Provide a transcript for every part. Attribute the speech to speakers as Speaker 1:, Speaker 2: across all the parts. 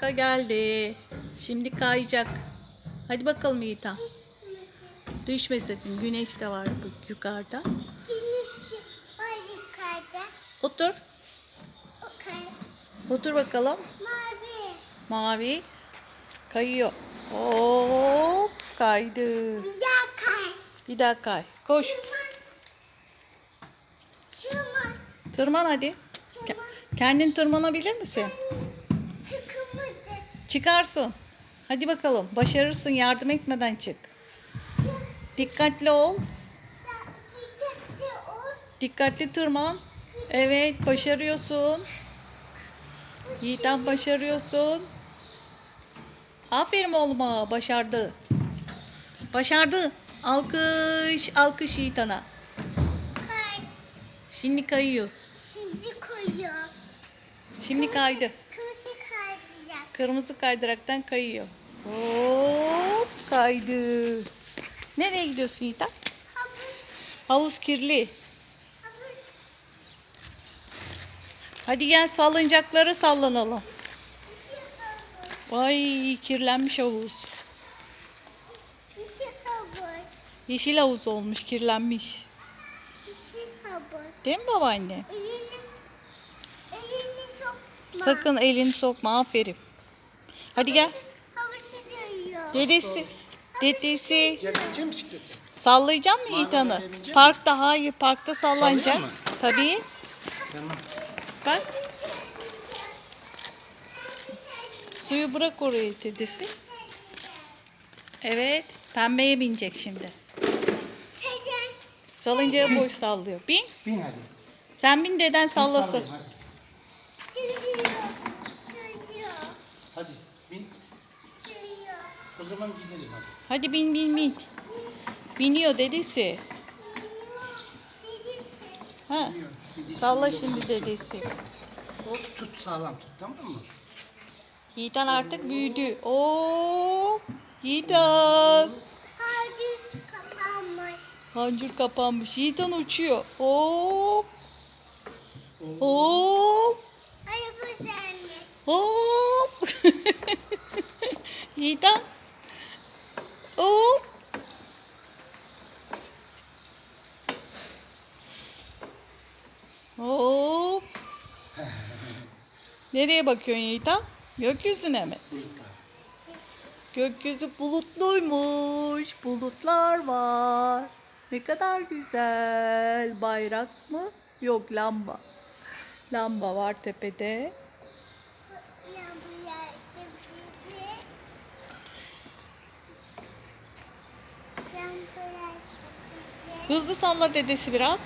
Speaker 1: parka geldi. Şimdi kayacak. Hadi bakalım Yiğitan. Düşmesin. Güneş de var yukarıda.
Speaker 2: Güneşli var yukarıda.
Speaker 1: Otur. Otur bakalım.
Speaker 2: Mavi.
Speaker 1: Mavi. Kayıyor. Hop kaydı.
Speaker 2: Bir daha kar.
Speaker 1: Bir daha kay. Koş.
Speaker 2: Çıma.
Speaker 1: Tırman hadi.
Speaker 2: Çıma.
Speaker 1: Kendin tırmanabilir misin?
Speaker 2: Çıkamadı.
Speaker 1: Çıkarsın. Hadi bakalım. Başarırsın. Yardım etmeden çık. Dikkatli ol. Dikkatli tırman. Evet, başarıyorsun. Yiğitan başarıyorsun. Aferin oğluma, başardı. Başardı. Alkış, alkış Yiğitan'a.
Speaker 2: Kar.
Speaker 1: Şimdi kayıyor.
Speaker 2: Şimdi koyuyor.
Speaker 1: Şimdi kaydı.
Speaker 2: Kırmızı
Speaker 1: kaydıraktan kayıyor. Hop, kaydı. Nereye gidiyorsun Yiğitan?
Speaker 2: Havuz.
Speaker 1: Havuz kirli.
Speaker 2: Havuz.
Speaker 1: Hadi gel salıncaklara sallanalım.
Speaker 2: Bizi havuz.
Speaker 1: Ay kirlenmiş havuz.
Speaker 2: Bizi havuz.
Speaker 1: Yeşil havuz olmuş, kirlenmiş.
Speaker 2: Havuz.
Speaker 1: Değil mi babaanne?
Speaker 2: Elini, elini sokma.
Speaker 1: Sakın elini sokma, aferin. Hadi gel. Dedesi, dedesi.
Speaker 3: Bisikleti.
Speaker 1: Sallayacak mı Yiğitan'ı?
Speaker 3: Mavi binecek
Speaker 1: Parkta, hayır parkta sallanacak.
Speaker 3: Sallıyor mu?
Speaker 1: Tabii.
Speaker 3: Tamam.
Speaker 1: Bak. Suyu bırak oraya dedesi. Evet, pembeye binecek şimdi.
Speaker 2: Sezen.
Speaker 1: Salıncağı boş sallıyor. Bin.
Speaker 3: Bin hadi.
Speaker 1: Sen bin deden
Speaker 3: Bin
Speaker 1: sallasın.
Speaker 3: sallayayım, hadi.
Speaker 2: Sürüyor. Sürüyor.
Speaker 3: Hadi bin.
Speaker 2: Sürüyor.
Speaker 3: O zaman gidelim hadi.
Speaker 1: Hadi bin bin bin. Biniyor dedesi. Ha. Salla şimdi dedesi.
Speaker 3: Hop tut sağlam tut tamam mı?
Speaker 1: Yiğitan artık büyüdü. Oo! Yiğitan.
Speaker 2: Pardüs kapanmış.
Speaker 1: Hancur kapanmış. Yiğitan uçuyor. Hop! Hop!
Speaker 2: Araba gelmiş.
Speaker 1: Hop! Yiğitan. Hop! Hop! Nereye bakıyorsun Yiğitan? Gökyüzüne mi?
Speaker 3: Bulutlar.
Speaker 1: Gökyüzü bulutluymuş. Bulutlar var. Ne kadar güzel. Bayrak mı? Yok lamba. Lamba var tepede. Hızlı salla dedesi biraz.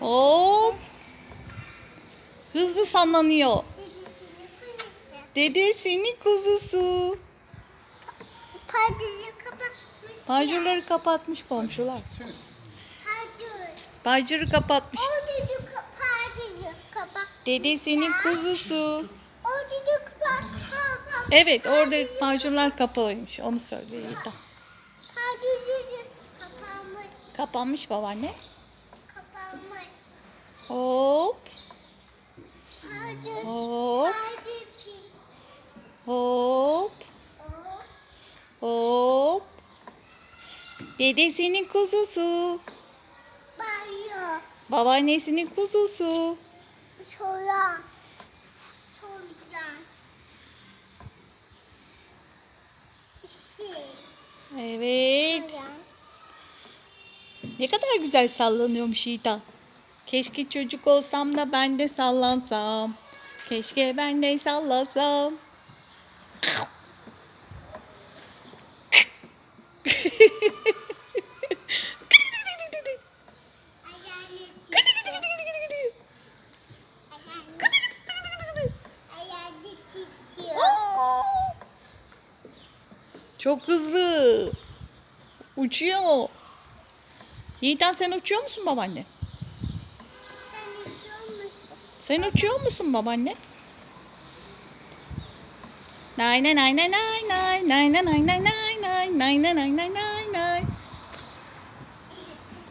Speaker 1: Hop. Hızlı sallanıyor.
Speaker 2: Dedesinin kuzusu. Pardüsü kapatmış.
Speaker 1: Panjurları kapatmış komşular. Panjuru kapatmış.
Speaker 2: O dedi ka- pardüsü kapat.
Speaker 1: Dedesinin kuzusu.
Speaker 2: O dedi kapat.
Speaker 1: Evet orada panjurlar kapalıymış. Onu söylüyor Yiğitan.
Speaker 2: Pardüsü kapanmış.
Speaker 1: Kapanmış babaanne.
Speaker 2: Kapanmış.
Speaker 1: Hop. Hop. Hop. Hop. Dedesinin kuzusu. Babaannesinin kuzusu.
Speaker 2: Soran. Soran.
Speaker 1: Evet. Ne kadar güzel sallanıyormuş Yiğitan. Keşke çocuk olsam da ben de sallansam. Keşke ben de sallasam. Çok hızlı. Uçuyor. Yiğitan sen uçuyor musun babaanne?
Speaker 2: Sen
Speaker 1: uçuyor musun babaanne? Nay nay nay nay nay nay nay nay nay nay nay nay nay nay nay nay nay nay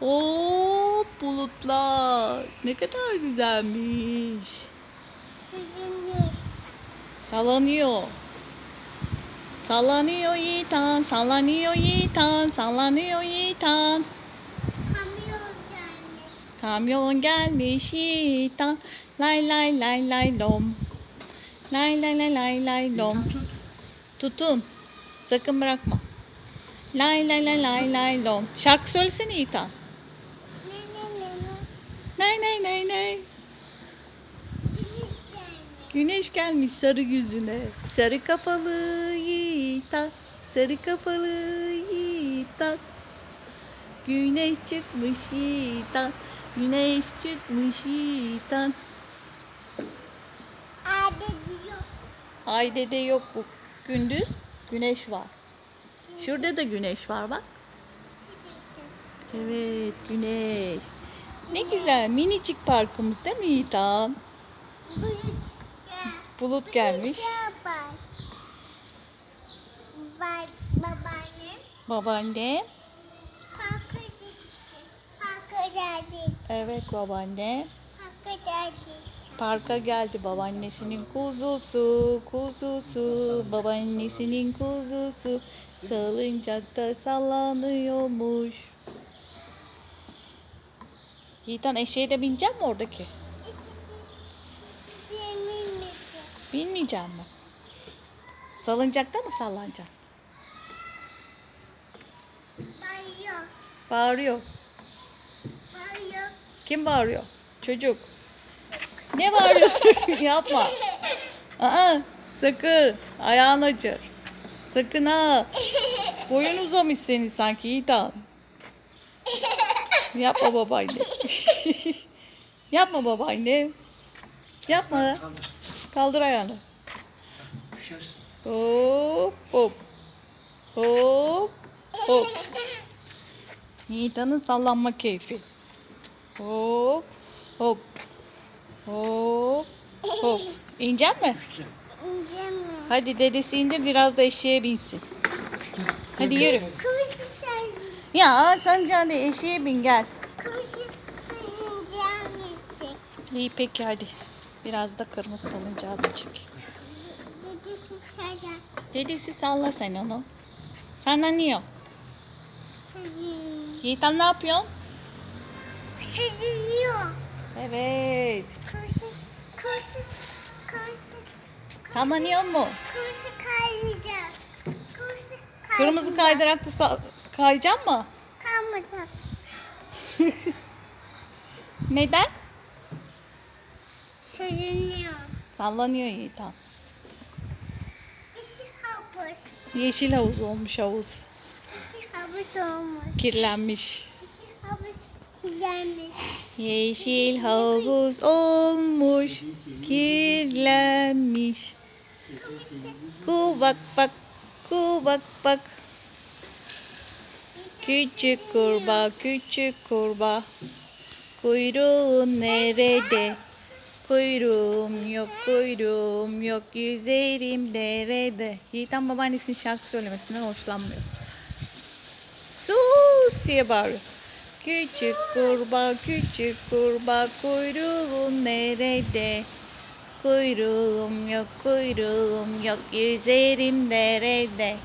Speaker 1: Oo bulutlar ne kadar güzelmiş.
Speaker 2: Sürünüyor.
Speaker 1: Sallanıyor. Sallanıyor Yiğitan, sallanıyor Yiğitan, sallanıyor Yiğitan.
Speaker 2: Kamyon gelmiş.
Speaker 1: Yiğitan. Lay lay lay lay lom. Lay lay lay lay lay lom.
Speaker 3: Tut tut.
Speaker 1: Tutun. Sakın bırakma. Lay lay lay lay lay lom. Şarkı söylesene Yiğitan.
Speaker 2: Ne ne ne ne.
Speaker 1: Nay nay nay nay. Güneş gelmiş sarı yüzüne. Sarı kafalı Yiğitan. Sarı kafalı Yiğitan. Güneş çıkmış Yiğitan. Güneş çıkmış Yiğitan.
Speaker 2: Abi diyor.
Speaker 1: Ayda de yok bu. Gündüz güneş var. Şurada da güneş var bak. Evet güneş. Ne güzel minicik parkımız değil mi Yiğitan?
Speaker 2: Bulut.
Speaker 1: Bulut gelmiş.
Speaker 2: Bak. Bak babaannem
Speaker 1: Babaanne.
Speaker 2: parka gitti. Parka geldi.
Speaker 1: Evet babaanne.
Speaker 2: Parka geldi.
Speaker 1: Parka geldi babaannesinin kuzusu, kuzusu, babaannesinin kuzusu salıncakta sallanıyormuş. Yiğitan eşeğe de binecek mi oradaki? Binmeyeceğim mi? Salıncakta mı sallanacaksın?
Speaker 2: Bayıyor.
Speaker 1: Bağırıyor. Kim bağırıyor? Çocuk. Ne bağırıyorsun? Yapma. Aa, sakın. Ayağın acır. Sakın ha. Boyun uzamış senin sanki Yiğitan. Yapma babaanne. Yapma babaanne. Yapma.
Speaker 3: Kaldır.
Speaker 1: Kaldır ayağını.
Speaker 3: Düşersin.
Speaker 1: Hop hop. Hop hop. Yiğitan'ın sallanma keyfi. Hop hop. Hop hop. İnecek mi?
Speaker 2: İnce mi?
Speaker 1: Hadi dedesi indir biraz da eşeğe binsin. Hadi yürü.
Speaker 2: Kuşu sen.
Speaker 1: Ya sen hadi eşeğe bin gel.
Speaker 2: Sözüneceğim miydi?
Speaker 1: İyi peki hadi. Biraz da kırmızı salıncağı binecek.
Speaker 2: Dedesi sen.
Speaker 1: Dedesi salla sen onu. Sallanıyor.
Speaker 2: Sözün.
Speaker 1: Yiğitan ne yapıyorsun?
Speaker 2: Sözünüyor.
Speaker 1: Evet.
Speaker 2: Kuşu. Kuşu. Kuşu.
Speaker 1: Sallanıyor mu?
Speaker 2: Kuşu kaydıracak. Kuşu
Speaker 1: Kırmızı kaydırakta sa- kayacak mı?
Speaker 2: Kalmayacak.
Speaker 1: Neden?
Speaker 2: Sözünüyor.
Speaker 1: Sallanıyor Yiğitan.
Speaker 2: İşi.
Speaker 1: Yeşil havuz olmuş havuz.
Speaker 2: İşi hapus olmuş.
Speaker 1: Kirlenmiş.
Speaker 2: İşi hapus çizilmiş.
Speaker 1: Yeşil havuz olmuş. Kirlenmiş. Kuvak bak, kuvak bak. Küçük kurbağa, küçük kurbağa. Kuyruğun nerede? Kuyruğum yok, kuyruğum yok. Yüzerim derede. Yiğitan babaannesinin şarkı söylemesinden hoşlanmıyor. Sus diye bağırıyor. Küçük kurbağa, küçük kurbağa. Kuyruğun nerede? Kuyruğum yok, kuyruğum yok. Yüzerim derede.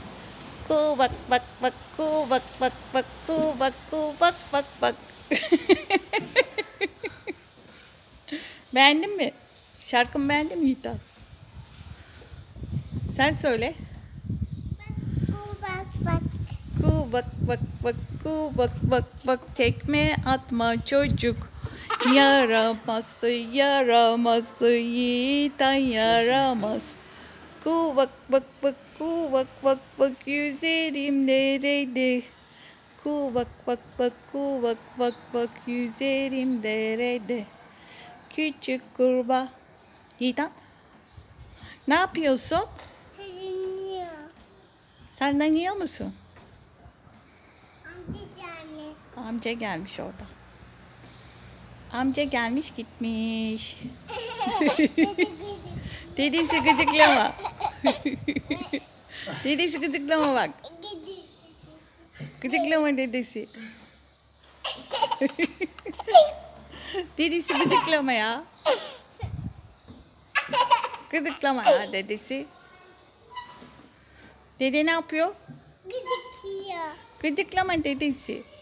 Speaker 1: Kuvak bak bak kuvak bak bak kuvak kuvak bak bak. Beğendin mi? Şarkımı beğendin mi Yiğitan? Sen söyle.
Speaker 2: Bak.
Speaker 1: Kuvak bak bak kuvak bak bak tekme atma çocuk. Yaramazsı yaramazsı yiğitan yaramaz. Kuvak bak bak kuvak bak bak yüzerim derede. Kuvak bak bak kuvak bak bak yüzerim derede. Küçük kurbağa. Yiğitan ne yapıyorsun?
Speaker 2: Sözünüyor.
Speaker 1: Senden yiyor musun?
Speaker 2: Amca gelmiş.
Speaker 1: Amca gelmiş orada. Amca gelmiş gitmiş. Dedesi gıdıklama. dedesi gıdıklama bak.
Speaker 2: Gıdı.
Speaker 1: Gıdıklama dedesi. dedesi gıdıklama ya. Gıdıklama ya dedesi. Dede ne yapıyor?
Speaker 2: Gidiyor.
Speaker 1: Gıdıklama dedesi.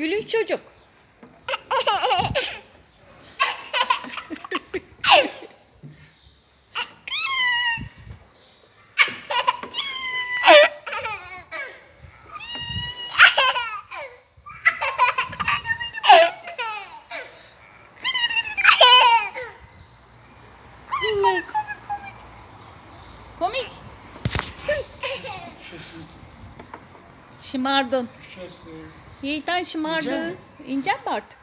Speaker 1: Gülüş çocuk. Komik.
Speaker 3: Düşersin.
Speaker 1: Şımardın.
Speaker 3: Düşersin.
Speaker 1: Yiğitten şımardı.
Speaker 3: İnce
Speaker 1: mi artık?